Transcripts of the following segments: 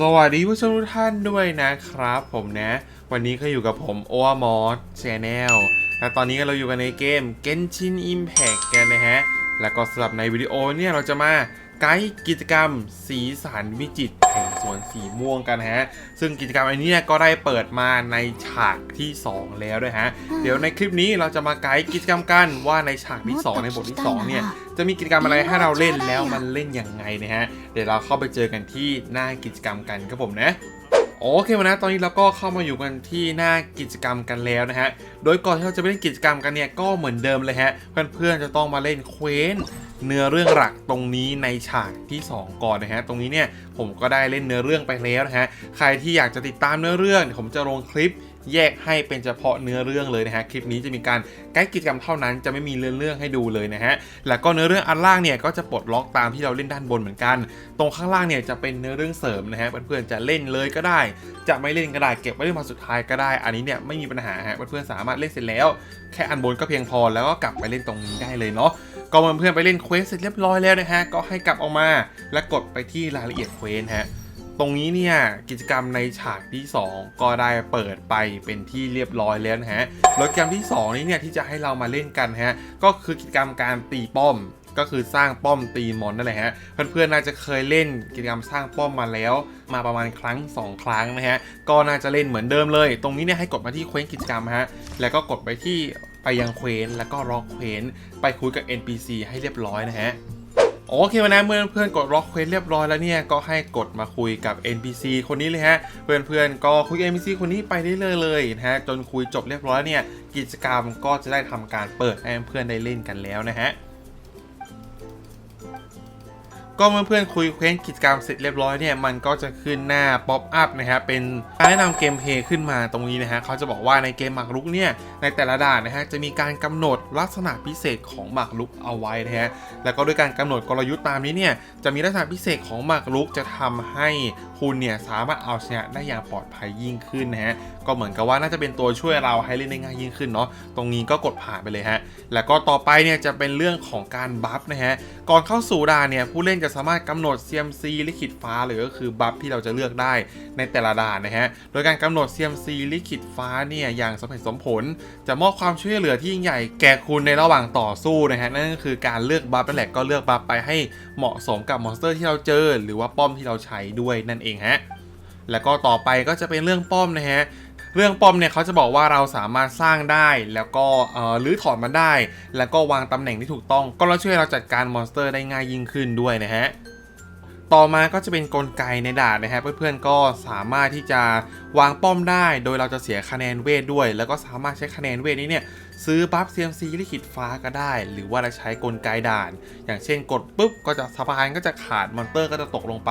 สวัสดีผู้ชมทุกท่านด้วยนะครับผมนะ วันนี้ก็อยู่กับผมโอวมอสชแนลและตอนนี้เราอยู่กันในเกม Genshin Impact กันนะฮะ แล้วก็สำหรับในวิดีโอเนี่ยเราจะมาไกด์กิจกรรมสีสันวิจิตร วนสีม่วงกันฮะ ซึ่งกิจกรรมอันนี้เนี่ยก็ได้เปิดมาในฉากที่ 2 แล้วด้วยฮะ เดี๋ยวในคลิปนี้เราจะมาไกด์กิจกรรมกันว่าในฉากที่ 2 ในบทที่ 2 เนี่ย จะมีกิจกรรมอะไรให้เราเล่นแล้วมันเล่นยังไงนะฮะ เดี๋ยวเราเข้าไปเจอกันที่หน้ากิจกรรมกันครับผมนะโอเควันนะตอนนี้เราก็เข้ามาอยู่กันที่หน้ากิจกรรมกันแล้วนะฮะ โดยก่อนที่เราจะไปเล่นกิจกรรมกันเนี่ยก็เหมือนเดิมเลยฮะ เพื่อนๆจะต้องมาเล่นเควส เนื้อเรื่องหลักตรงนี้ในฉากที่ 2 ก่อนนะฮะ ตรงนี้เนี่ยผมก็ได้เล่นเนื้อเรื่องไปแล้วนะฮะ ใครที่อยากจะติดตามเนื้อเรื่อง ผมจะลงคลิป แยกให้เป็นเฉพาะเนื้อเรื่องเลยนะฮะคลิปนี้จะมีการไกด์กิจกรรมเท่านั้นจะไม่มีเรื่องเรื่องให้ดูเลยนะฮะแล้วก็เนื้อเรื่องอันล่างเนี่ยก็จะปลดล็อกตามที่เราเล่นด้านบนเหมือนกัน ตรงข้างล่างเนี่ยจะเป็นเนื้อเรื่องเสริมนะฮะเพื่อนๆจะเล่นเลยก็ได้ จะไม่เล่นก็ได้เก็บไว้เล่นมาสุดท้ายก็ได้ อันนี้เนี่ยไม่มีปัญหาฮะเพื่อนๆสามารถเล่นเสร็จแล้ว แค่อันบนก็เพียงพอแล้วก็กลับไปเล่นตรงนี้ได้เลยเนาะก็เพื่อนๆไปเล่นเควสเสร็จเรียบร้อยแล้วนะฮะก็ให้กลับออกมา และกดไปที่รายละเอียดเควสฮะ ตรงนี้เนี่ยกิจกรรมในฉากที่ 2 ก็ได้เปิดไปเป็นที่เรียบร้อยแล้วนะฮะแล้วกิจกมที่ 2 นี้เนี่ยที่จะให้เรามาเล่นกันฮะก็คือกิจกรรมการตีป้อมก็คือสร้างป้อมตีมอนนั่นแหละฮะเพื่อนๆน่าจะเคยเล่นกิจกรรมสร้างป้อมมาแล้ว มาประมาณครั้ง 2 ครั้งนะฮะก็น่าจะเล่นเหมือนเดิมเลย ตรงนี้เนี่ยให้กดมาที่เควสกิจกรรมฮะแล้วก็กดไปที่ไปยังเควสแล้วก็ล็อเควสไปคุยกับ NPC ให้เรียบร้อยนะฮะ โอเควันนี้เมื่อเพื่อนกดล็อกเควสเรียบร้อยแล้วเนี่ยก็ให้กดมาคุยกับ NPC คนนี้เลยฮะเพื่อนเพื่อนก็คุยกับ NPC คนนี้ไปได้เลยเลยนะฮะจนคุยจบเรียบร้อยเนี่ยกิจกรรมก็จะได้ทำการเปิดให้เพื่อนได้เล่นกันแล้วนะฮะ ก็เมื่อเพื่อนคุยเควสกิจกรรมเสร็จเรียบร้อยเนี่ยมันก็จะขึ้นหน้าป๊อปอัพนะฮะเป็นการแนะนำเกมเพลย์ขึ้นมาตรงนี้นะฮะเขาจะบอกว่าในเกมหมากรุกเนี่ยในแต่ละด่านนะฮะจะมีการกำหนดลักษณะพิเศษของหมากรุกเอาไว้นะฮะแล้วก็ด้วยการกำหนดกลยุทธ์ตามนี้เนี่ยจะมีลักษณะพิเศษของหมากรุกจะทำให้คุณเนี่ยสามารถเอาชนะได้อย่างปลอดภัยยิ่งขึ้นนะฮะก็เหมือนกับว่าน่าจะเป็นตัวช่วยเราให้เล่นได้ง่ายยิ่งขึ้นเนาะตรงนี้ก็กดผ่านไปเลยฮะแล้วก็ต่อไปเนี่ยจะเป็นเรื่องของการบัฟนะฮะก่อนเข้าสู่ด่านเนี่ยผู้เล่นจะสามารถกำหนด CMC ลิขิตฟ้าหรือก็คือบัฟที่เราจะเลือกได้ในแต่ละด่านนะฮะ โดยการกำหนด CMC ลิขิตฟ้าเนี่ยอย่างสมเหตุสมผล จะมอบความช่วยเหลือที่ยิ่งใหญ่แก่คุณในระหว่างต่อสู้นะฮะนั่นก็คือการเลือกบัฟนั่นแหละก็เลือกบัฟไปให้เหมาะสมกับมอนสเตอร์ที่เราเจอ หรือว่าป้อมที่เราใช้ด้วยนั่นเองฮะแล้วก็ต่อไปก็จะเป็นเรื่องป้อมนะฮะ เรื่องปอมเนี่ยเขาจะบอกว่าเราสามารถสร้างได้แล้วก็เอ่อรื้อถอนมันได้ แล้วก็วางตำแหน่งที่ถูกต้อง ก็จะช่วยเราจัดการมอนสเตอร์ได้ง่ายยิ่งขึ้นด้วยนะฮะ ต่อมาก็จะเป็นกลไกในด่านนะฮะเพื่อนๆก็สามารถที่จะวางป้อมได้ โดยเราจะเสียคะแนนเวทด้วย แล้วก็สามารถใช้คะแนนเวทนี้เนี่ยซื้อบัฟ CMC ลิขิตฟ้าก็ได้ หรือว่าเราใช้กลไกด่าน อย่างเช่นกดปุ๊บก็จะสะพานก็จะขาดมอนเตอร์ก็จะตกลงไป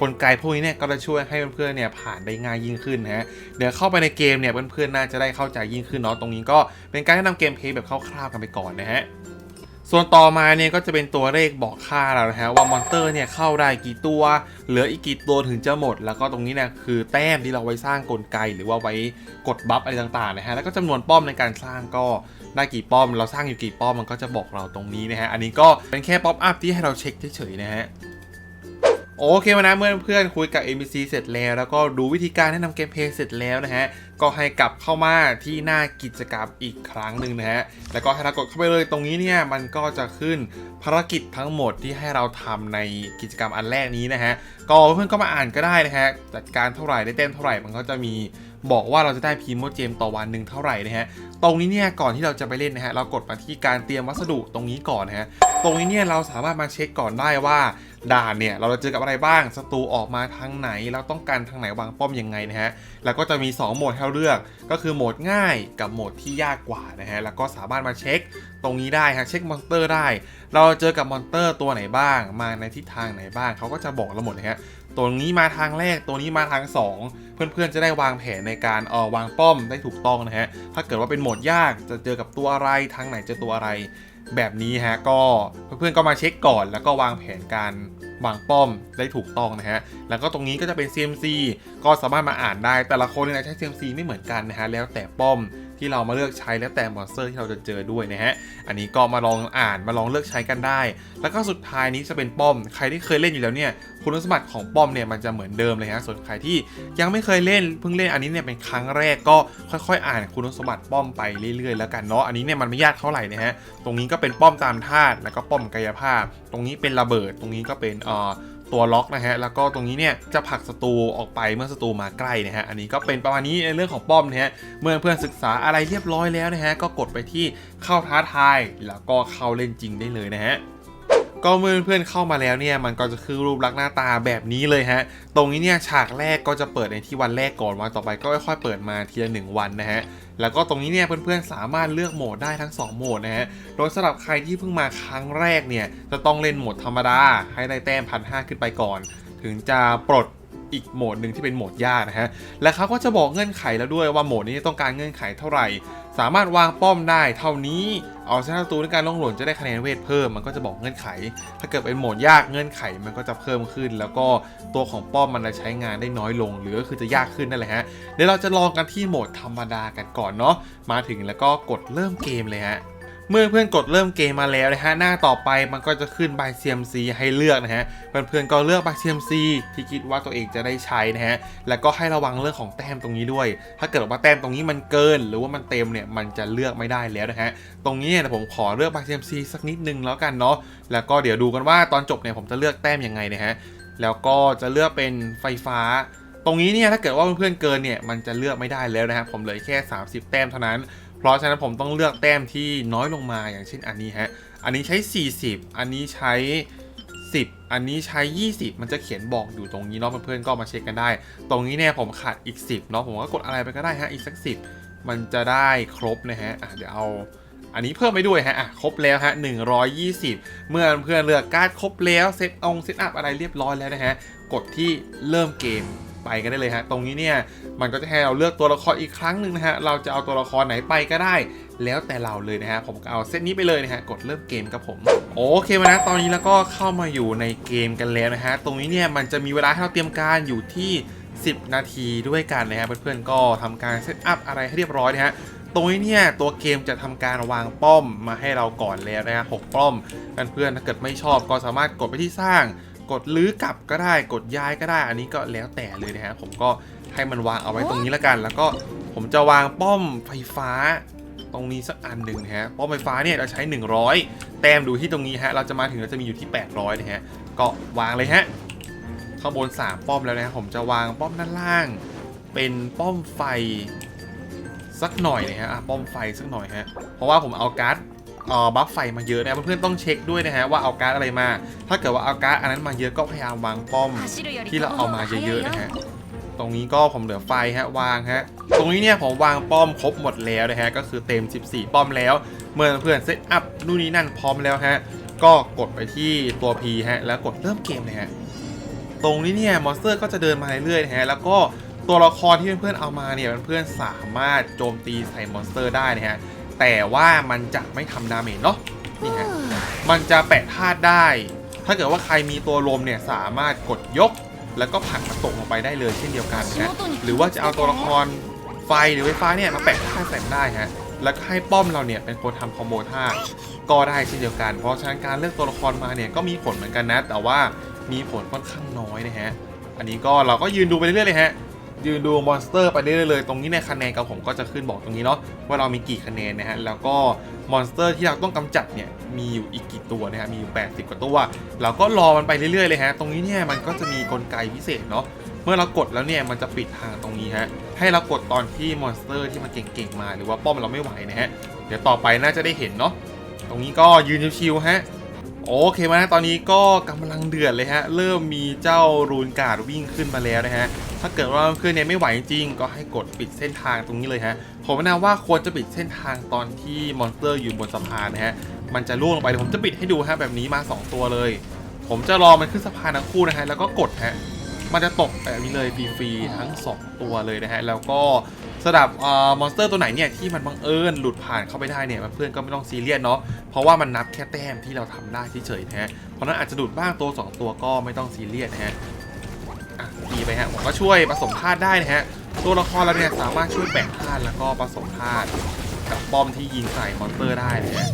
กลไกพวกนี้เนี่ยก็จะช่วยให้เพื่อนๆเนี่ยผ่านได้ง่ายยิ่งขึ้นนะฮะเดี๋ยวเข้าไปในเกมเนี่ยเพื่อนๆน่าจะได้เข้าใจยิ่งขึ้นเนาะตรงนี้ก็เป็นการแนะนำเกมเพลย์แบบคร่าวๆกันไปก่อนนะฮะ ส่วนต่อมาเนี่ยก็จะเป็นตัวเลขบอกค่าเรานะฮะว่ามอนเตอร์เนี่ยเข้าได้กี่ตัว เหลืออีกกี่ตัวถึงจะหมด แล้วก็ตรงนี้เนี่ยคือแต้มที่เราไว้สร้างกลไก หรือว่าไว้กดบัฟอะไรต่างๆนะฮะแล้วก็จำนวนป้อมในการสร้างก็ได้กี่ป้อม เราสร้างอยู่กี่ป้อมมันก็จะบอกเราตรงนี้นะฮะอันนี้ก็เป็นแค่ป๊อปอัพที่ให้เราเช็คเฉยๆนะฮะ โอเคมานะเมื่อเพื่อนคุยกับ NPC เสร็จแล้ว แล้วก็ดูวิธีการแนะนำเกมเพลย์เสร็จแล้วนะฮะ ก็ให้กลับเข้ามาที่หน้ากิจกรรมอีกครั้งหนึ่งนะฮะ แล้วก็ให้เรากดเข้าไปเลยตรงนี้เนี่ยมันก็จะขึ้นภารกิจทั้งหมดที่ให้เราทำในกิจกรรมอันแรกนี้นะฮะ ก็เพื่อนก็มาอ่านก็ได้นะฮะจัดการเท่าไหร่ได้เต้มเท่าไหร่มันก็จะมีบอกว่าเราจะได้พีโมเจมต่อวันหนึ่งเท่าไหร่นะฮะ ตรงนี้เนี่ยก่อนที่เราจะไปเล่นนะฮะเรากดมาที่การเตรียมวัสดุตรงนี้ก่อนนะฮะ ตรงนี้เนี่ยเราสามารถมาเช็คก่อนได้ว่า ด่านเนี่ยเราจะเจอกับอะไรบ้างศัตรูออกมาทางไหน เราต้องการทางไหนวางป้อมยังไงนะฮะแล้วก็จะมี 2 โหมดให้เลือก ก็คือโหมดง่ายกับโหมดที่ยากกว่านะฮะแล้วก็สามารถมาเช็คตรงนี้ได้ฮะเช็คมอนสเตอร์ได้ เราเจอกับมอนสเตอร์ตัวไหนบ้าง มาในทิศทางไหนบ้างเขาก็จะบอกเราหมดเลยฮะตัวนี้มาทางแรกตัวนี้มาทาง 2 เพื่อนๆจะได้วางแผนในการเออวางป้อมได้ถูกต้องนะฮะถ้าเกิดว่าเป็นโหมดยากจะเจอกับตัวอะไรทางไหนเจอตัวอะไร แบบนี้ฮะก็เพื่อนๆก็มาเช็คก่อนแล้วก็วางแผนการ วางป้อมได้ถูกต้องนะฮะ แล้วก็ตรงนี้ก็จะเป็น CMC ก็สามารถมาอ่านได้แต่ละคนเนี่ยใช้ CMC ไม่เหมือนกันนะฮะ แล้วแต่ป้อมที่เรามาเลือกใช้แล้วแต่มอนสเตอร์ที่เราจะเจอด้วยนะฮะ อันนี้ก็มาลองอ่านมาลองเลือกใช้กันได้ แล้วก็สุดท้ายนี้จะเป็นป้อม ใครที่เคยเล่นอยู่แล้วเนี่ย คุณสมบัติของป้อมเนี่ยมันจะเหมือนเดิมเลยฮะ ส่วนใครที่ยังไม่เคยเล่นเพิ่งเล่นอันนี้เนี่ยเป็นครั้งแรกก็ค่อยๆ อ่านคุณสมบัติป้อมไปเรื่อยๆ แล้วกันเนาะ อันนี้เนี่ยมันไม่ยากเท่าไหร่นะฮะ ตรงนี้ก็เป็นป้อมตามธาตุ แล้วก็ป้อมกายภาพ ตรงนี้เป็นระเบิด ตรงนี้ก็เป็นเตัวล็อกนะฮะ แล้วก็ตรงนี้เนี่ยจะผลักศัตรูออกไปเมื่อศัตรูมาใกล้นะฮะ อันนี้ก็เป็นประมาณนี้ในเรื่องของป้อมนะฮะ เมื่อเพื่อนศึกษาอะไรเรียบร้อยแล้วนะฮะ ก็กดไปที่เข้าท้าทาย แล้วก็เข้าเล่นจริงได้เลยนะฮะ ก็เมื่อเพื่อนเข้ามาแล้วเนี่ยมันก็จะคือรูปลักษณ์หน้าตาแบบนี้เลยฮะ ตรงนี้เนี่ยฉากแรกก็จะเปิดในที่วันแรกก่อนวันต่อไปก็ค่อยๆเปิดมาทีละหนึ่งวันนะฮะแล้วก็ตรงนี้เนี่ยเพื่อนๆสามารถเลือกโหมดได้ทั้ง 2 โหมดนะฮะ โดยสำหรับใครที่เพิ่งมาครั้งแรกเนี่ยจะต้องเล่นโหมดธรรมดาให้ได้แต้มพันห้าขึ้นไปก่อน ถึงจะปลด อีกโหมดหนึ่งที่เป็นโหมดยากนะฮะ และเขาก็จะบอกเงื่อนไขแล้วด้วยว่าโหมดนี้ต้องการเงื่อนไขเท่าไหร่ สามารถวางป้อมได้เท่านี้ เอาชนะศัตรูในการล่องหล่นจะได้คะแนนเวทเพิ่ม มันก็จะบอกเงื่อนไข ถ้าเกิดเป็นโหมดยากเงื่อนไขมันก็จะเพิ่มขึ้น แล้วก็ตัวของป้อมมันจะใช้งานได้น้อยลง หรือก็คือจะยากขึ้นนั่นแหละฮะ เดี๋ยวเราจะลองกันที่โหมดธรรมดากันก่อนเนาะ มาถึงแล้วก็กดเริ่มเกมเลยฮะ เมื่อเพื่อนกดเริ่มเกมมาแล้วนะฮะหน้าต่อไปมันก็จะขึ้นใบ CMC ให้เลือกนะฮะเพื่อนๆก็เลือกใบ CMC ที่คิดว่าตัวเองจะได้ใช้นะฮะแล้วก็ให้ระวังเรื่องของแต้มตรงนี้ด้วย ถ้าเกิดว่าแต้มตรงนี้มันเกิน หรือว่ามันเต็มเนี่ยมันจะเลือกไม่ได้แล้วนะฮะตรงนี้เนี่ยผมขอเลือกใบ CMC สักนิดนึงแล้วกันเนาะแล้วก็เดี๋ยวดูกันว่าตอนจบเนี่ยผมจะเลือกแต้มยังไงนะฮะแล้วก็จะเลือกเป็นไฟฟ้าตรงนี้เนี่ยถ้าเกิดว่าเพื่อนๆเกินเนี่ยมันจะเลือกไม่ได้แล้วนะฮะผมเหลือแค่ 30 แต้มเท่านั้น เพราะฉะนั้นผมต้องเลือกแต้มที่น้อยลงมาอย่างเช่นอันนี้ฮะ อันนี้ใช้ 40 อันนี้ใช้ 10 อันนี้ใช้ 20 มันจะเขียนบอกอยู่ตรงนี้เนาะเพื่อนๆก็มาเช็คกันได้ ตรงนี้เนี่ยผมขาดอีก 10เนาะผมก็กดอะไรไปก็ได้ฮะอีกสัก 10 มันจะได้ครบนะฮะะเดี๋ยวเอาอันนี้เพิ่มไปด้วยฮะอะครบแล้วฮะ 120 เมื่อเพื่อนเลือกการ์ดครบแล้วเซตองเซตอัพอะไรเรียบร้อยแล้วนะฮะ กดที่เริ่มเกม ไปกันได้เลยฮะตรงนี้เนี่ยมันก็จะให้เราเลือกตัวละครอีกครั้งหนึ่งนะฮะเราจะเอาตัวละครไหนไปก็ได้ แล้วแต่เราเลยนะฮะผมก็เอาเซตนี้ไปเลยนะฮะกดเริ่มเกมครับผมโอเคมานะตอนนี้แล้วก็เข้ามาอยู่ในเกมกันแล้วนะฮะตรงนี้เนี่ยมันจะมีเวลาให้เราเตรียมการอยู่ที่ 10 นาทีด้วยกันนะฮะเพื่อนๆก็ทำการเซตอัพอะไรให้เรียบร้อยนะฮะตรงนี้เนี่ยตัวเกมจะทำการวางป้อมมาให้เราก่อนแล้วนะฮะหกป้อมเพื่อนๆถ้าเกิดไม่ชอบก็สามารถกดไปที่สร้าง กดลื้อกลับก็ได้กดย้ายก็ได้ อันนี้ก็แล้วแต่เลยนะฮะผมก็ให้มันวางเอาไว้ตรงนี้แล้วกัน แล้วก็ผมจะวางป้อมไฟฟ้าตรงนี้สักอันหนึ่งนะฮะป้อมไฟฟ้าเนี่ยเราใช้ 100 แต้มดูที่ตรงนี้ฮะเราจะมาถึงเราจะมีอยู่ที่ 800นะฮะก็วางเลยฮะข้างบน 3 ป้อมแล้วนะฮะผมจะวางป้อมด้านล่าง เป็นป้อมไฟสักหน่อยนะฮะป้อมไฟสักหน่อยฮะเพราะว่าผมเอาการ์ด บัฟไฟมาเยอะนะเพื่อนๆต้องเช็คด้วยนะฮะว่าเอาการ์ดอะไรมา ถ้าเกิดว่าเอาการ์ดอันนั้นมาเยอะก็พยายามวางป้อมที่เราเอามาเยอะๆนะฮะตรงนี้ก็ผมเหลือไฟฮะวางฮะตรงนี้เนี่ยผมวางป้อมครบหมดแล้วนะฮะก็คือเต็ม 14 ป้อมแล้วเมื่อเพื่อนเซตอัพนู่นนี่นั่นพร้อมแล้วฮะก็กดไปที่ตัว P ฮะแล้วกดเริ่มเกมเลยฮะตรงนี้เนี่ยมอนสเตอร์ก็จะเดินมาเรื่อยๆนะฮะแล้วก็ตัวละครที่เพื่อนๆเอามาเนี่ยเพื่อนๆสามารถโจมตีใส่มอนสเตอร์ได้นะฮะ แต่ว่ามันจะไม่ทำดาเมจเนาะนี่ฮะมันจะแปะธาตุได้ ถ้าเกิดว่าใครมีตัวลมเนี่ยสามารถกดยก แล้วก็ผลักมันตกลงไปได้เลยเช่นเดียวกันนะฮะหรือว่าจะเอาตัวละครไฟหรือไฟฟ้าเนี่ยมาแปะธาตุใส่มันได้ฮะแล้วก็ให้ป้อมเราเนี่ยเป็นคนทำคอมโบธาตุก็ได้เช่นเดียวกัน เพราะฉะนั้นการเลือกตัวละครมาเนี่ยก็มีผลเหมือนกันนะ แต่ว่ามีผลค่อนข้างน้อยนะฮะ อันนี้ก็เราก็ยืนดูไปเรื่อยๆเลยฮะ ยืนดูมอนสเตอร์ไปเรื่อยๆเลย ตรงนี้ในคะแนนกับผมก็จะขึ้นบอกตรงนี้เนาะว่าเรามีกี่คะแนนนะฮะแล้วก็มอนสเตอร์ที่เราต้องกำจัดเนี่ยมีอยู่อีกกี่ตัวนะฮะมีอยู่ 80 กว่าตัวเราก็รอมันไปเรื่อยๆเลยฮะตรงนี้เนี่ยมันก็จะมีกลไกพิเศษเนาะเมื่อเรากดแล้วเนี่ยมันจะปิดทางตรงนี้ฮะให้เรากดตอนที่มอนสเตอร์ที่มันเก่งๆมาหรือว่าป้อมเราไม่ไหวนะฮะเดี๋ยวต่อไปน่าจะได้เห็นเนาะตรงนี้ก็ยืนชิวๆฮะโอเคมานะตอนนี้ก็กำลังเดือดเลยฮะ เริ่มมีเจ้ารูนการ์ดวิ่งขึ้นมาแล้วนะฮะ ถ้าเกิดว่าเพื่อนเนี่ยไม่ไหวจริงก็ให้กดปิดเส้นทางตรงนี้เลยฮะ ผมแนะนำว่าควรจะปิดเส้นทางตอนที่มอนสเตอร์อยู่บนสะพานนะฮะ มันจะล่วงลงไปเดี๋ยผมจะปิดให้ดูฮะแบบนี้มา 2 ตัวเลย ผมจะรอมันขึ้นสะพานทั้งคู่นะฮะแล้วก็กดฮะ มันจะตกแบบนี้เลยฟรีๆทั้ง 2 ตัวเลยนะฮะ แล้วก็สำหรับมอนสเตอร์ตัวไหนเนี่ยที่มันบังเอิญหลุดผ่านเข้าไปได้เนี่ยเพื่อนก็ไม่ต้องซีเรียสเนาะเพราะว่ามันนับแค่แต้มที่เราทำได้เฉยๆนะฮะเพราะฉะนั้นอาจจะหลุดบ้างตัว 2 ตัวก็ไม่ต้องซีเรียสนะฮะีไปฮะผมก็ช่วยผสมธาตุได้นะฮะตัวละครเราเนี่ยสามารถช่วยแบ่งธาตุแล้วก็ผสมธาตุกับป้อมที่ยิงใส่มอนสเตอร์ได้นะฮะ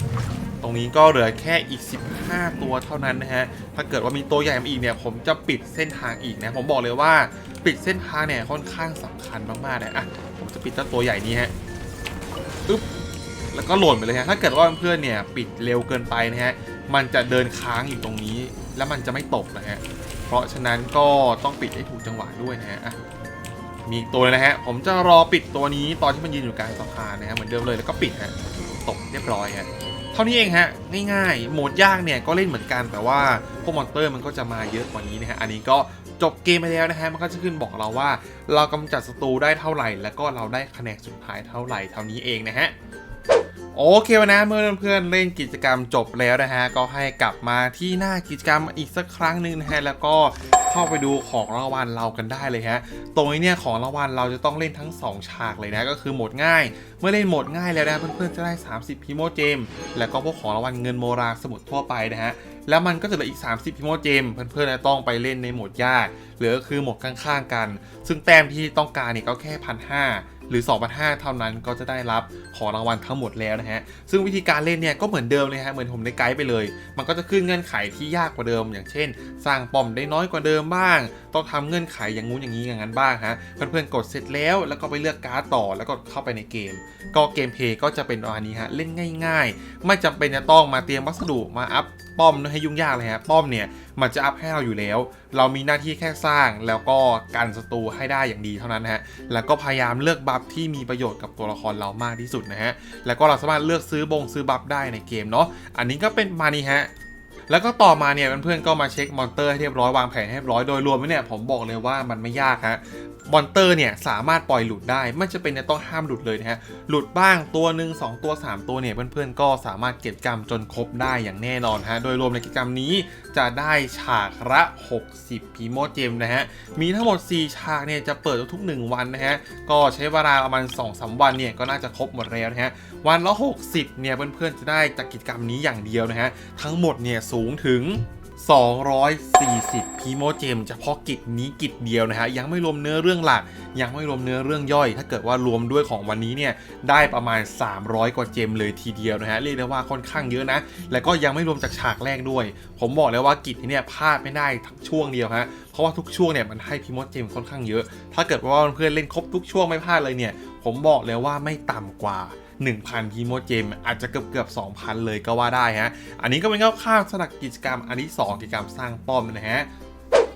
ตรงนี้ก็เหลือแค่อีก 15 ตัวเท่านั้นนะฮะถ้าเกิดว่ามีตัวใหญ่มาอีกเนี่ยผมจะปิดเส้นทางอีกนะผมบอกเลยว่าปิดเส้นทางเนี่ยค่อนข้างสำคัญมากๆเลยอะผมจะปิดเจ้าตัวใหญ่นี้ฮะอึ๊บแล้วก็หล่นไปเลยฮะถ้าเกิดว่าเพื่อนเนี่ยปิดเร็วเกินไปนะฮะมันจะเดินค้างอยู่ตรงนี้ แล้วมันจะไม่ตกนะฮะ เพราะฉะนั้นก็ต้องปิดให้ถูกจังหวะด้วยนะฮะมีอีกตัวนะฮะ ผมจะรอปิดตัวนี้ตอนที่มันยืนอยู่กลางสะพานนะฮะเหมือนเดิมเลยแล้วก็ปิดฮะตกเรียบร้อยฮะเท่านี้เองฮะง่ายๆโหมดยากเนี่ยก็เล่นเหมือนกันแต่ว่าพวกมอนเตอร์มันก็จะมาเยอะกว่านี้นะฮะอันนี้ก็จบเกมไปแล้วนะฮะมันก็จะขึ้นบอกเราว่า เรากำจัดศัตรูได้เท่าไหร่ แล้วก็เราได้คะแนนสุดท้ายเท่าไหร่เท่านี้เองนะฮะ โอเควันนะเมื่อเพื่อนๆเล่นกิจกรรมจบแล้วนะฮะก็ให้กลับมาที่หน้ากิจกรรมอีกสักครั้งหนึ่งนะฮะแล้วก็เข้าไปดูของรางวัลเรากันได้เลยฮะตรงนี้เนี่ยของรางวัลเราจะต้องเล่นทั้ง 2 ฉากเลยนะก็คือโหมดง่าย เมื่อเล่นโหมดง่ายแล้วนะเพื่อนๆจะได้ 30พิโมเจม แล้วก็พวกของรางวัลเงินโมราสมุดทั่วไปนะฮะ แล้วมันก็จะเหลืออีก 30พิโมเจม เพื่อนๆจะต้องไปเล่นในโหมดยากหรือก็คือโหมดข้างๆกัน ซึ่งแต้มที่ต้องการเนี่ยก็แค่พันห้าหรือ 2,500 เท่านั้นก็จะได้รับของรางวัลทั้งหมดแล้วนะฮะ ซึ่งวิธีการเล่นเนี่ยก็เหมือนเดิมเลยฮะ เหมือนผมได้ไกด์ไปเลย มันก็จะขึ้นเงื่อนไขที่ยากกว่าเดิม อย่างเช่น สร้างป้อมได้น้อยกว่าเดิมบ้าง ต้องทำเงื่อนไขอย่างงู้นอย่างนี้อย่างนั้นบ้างฮะ เพื่อนๆกดเสร็จแล้ว แล้วก็ไปเลือกการ์ดต่อ แล้วก็เข้าไปในเกม ก็เกมเพย์ก็จะเป็นประมาณนี้ฮะ เล่นง่าย ๆ ไม่จำเป็นจะต้องมาเตรียมวัสดุมาอัพป้อมให้ยุ่งยากเลยฮะป้อมเนี่ยมันจะอัพให้เราอยู่แล้ว เรามีหน้าที่แค่สร้างแล้วก็กันศัตรูให้ได้อย่างดีเท่านั้นฮะแล้วก็พยายามเลือกบัฟที่มีประโยชน์กับตัวละครเรามากที่สุดนะฮะแล้วก็เราสามารถเลือกซื้อบงซื้อบัฟได้ในเกมเนาะอันนี้ก็เป็นมานี้ฮะแล้วก็ต่อมาเนี่ยเพื่อนๆก็มาเช็คมอนเตอร์ให้เรียบร้อยวางแผนให้เรียบร้อยโดยรวมเนี่ยผมบอกเลยว่ามันไม่ยากฮะ มอนเตอร์เนี่ยสามารถปล่อยหลุดได้ไม่จะเป็นจะต้องห้ามหลุดเลยนะฮะหลุดบ้างตัวหนึ่งสองตัว 3 ตัวเนี่ยเพื่อนๆก็สามารถเก็บกรรมจนครบได้อย่างแน่นอนฮะโดยรวมในกิจกรรมนี้จะได้ฉากละ 60พีโมเจมนะฮะมีทั้งหมด 4 ฉากเนี่ยจะเปิดทุกๆ1วันนะฮะก็ใช้เวลาประมาณ2-3วันเนี่ยก็น่าจะครบหมดแล้วนะฮะวันละ 60เนี่ยเพื่อนๆจะได้จากกิจกรรมนี้อย่างเดียวนะฮะทั้งหมดเนี่ยสูงถึง 240พีโมเจมเฉพาะกิจนี้กิจเดียวนะฮะยังไม่รวมเนื้อเรื่องหลัก ยังไม่รวมเนื้อเรื่องย่อย ถ้าเกิดว่ารวมด้วยของวันนี้เนี่ยได้ประมาณ 300 กว่าเจมเลยทีเดียวนะฮะเรียกได้ว่าค่อนข้างเยอะนะ แล้วก็ยังไม่รวมจากฉากแรกด้วย ผมบอกเลยว่ากิจนี้เนี่ยพลาดไม่ได้ทั้งช่วงเดียวฮะเพราะว่าทุกช่วงเนี่ยมันให้พีโมเจมค่อนข้างเยอะ ถ้าเกิดว่าเพื่อนเล่นครบทุกช่วงไม่พลาดเลยเนี่ยผมบอกเลยว่าไม่ต่ำกว่า 1,000พีโมเจมอาจจะเกือบเกือบ2,000 เลยก็ว่าได้ฮะ อันนี้ก็เป็นข้าวๆสำหรับกิจกรรมอันที่ 2 กิจกรรมสร้างป้อมนะฮะ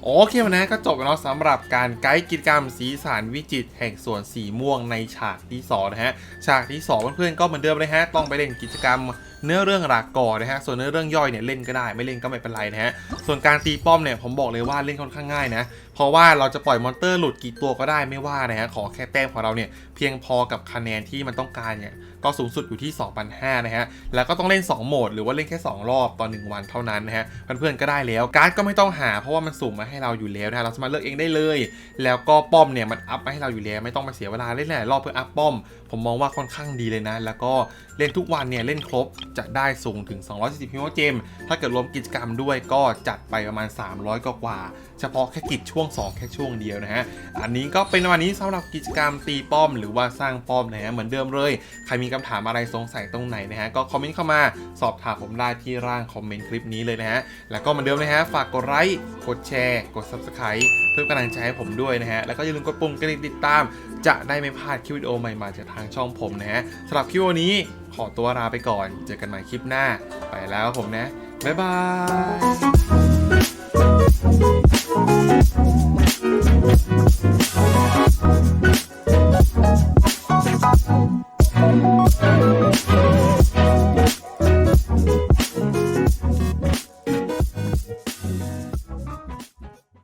โอเควันนี้ก็จบแล้วสำหรับการไกด์กิจกรรมสีสันวิจิตรแห่งสวนสีม่วงในฉากที่2นะฮะ ฉากที่2เพื่อนๆก็เหมือนเดิมเลยฮะ ต้องไปเล่นกิจกรรม เนื้อเรื่องหลักก่อนนะฮะส่วนเนื้อเรื่องย่อยเนี่ยเล่นก็ได้ไม่เล่นก็ไม่เป็นไรนะฮะส่วนการตีป้อมเนี่ยผมบอกเลยว่าเล่นค่อนข้างง่ายนะเพราะว่าเราจะปล่อยมอนเตอร์หลุดกี่ตัวก็ได้ไม่ว่านะฮะขอแค่แต้มของเราเนี่ยเพียงพอกับคะแนนที่มันต้องการเนี่ยก็สูงสุดอยู่ที่ 2,500 นะฮะ แล้วก็ต้องเล่น 2 โหมด หรือว่าเล่นแค่ 2 รอบต่อ 1 วันเท่านั้นนะฮะ เพื่อนๆ ก็ได้แล้ว การ์ดก็ไม่ต้องหา เพราะว่ามันสุ่มมาให้เราอยู่แล้วนะะเราสามารถเลือกเองได้เลย แล้วก็ป้อมเนี่ยมันอัพมาให้เราอยู่แล้ว ไม่ต้องมาเสียเวลาเล่นหลายรอบเพื่ออัพป้อม ผมมองว่าค่อนข้างดีเลยนะ แล้วก็เล่นทุกวันเนี่ยเล่นครบจะได้สูงถึง 240พิโมเจมถ้าเกิดรวมกิจกรรมด้วยก็จัดไปประมาณ 300 กว่ากว่า เฉพาะแค่กิจช่วง 2 แค่ช่วงเดียวนะฮะ อันนี้ก็เป็นวันนี้สำหรับกิจกรรมตีป้อมหรือว่าสร้างป้อมนะฮะเหมือนเดิมเลย ใครมีคำถามอะไรสงสัยตรงไหนนะฮะก็คอมเมนต์เข้ามาสอบถามผมได้ที่ร่างคอมเมนต์คลิปนี้เลยนะฮะ แล้วก็เหมือนเดิมนะฮะฝากกดไลค์กดแชร์ กด Subscribe เพื่อกำลังใจให้ผมด้วยนะฮะ แล้วก็อย่าลืมกดปุ่มกระดิ่งติดตาม จะได้ไม่พลาดคลิปวิดีโอใหม่ๆจากทางช่องผมนะฮะสำหรับคลิปวันนี้ ขอตัวลาไปก่อน เจอกันใหม่คลิปหน้า ไปแล้วผมนะ บ๊ายบาย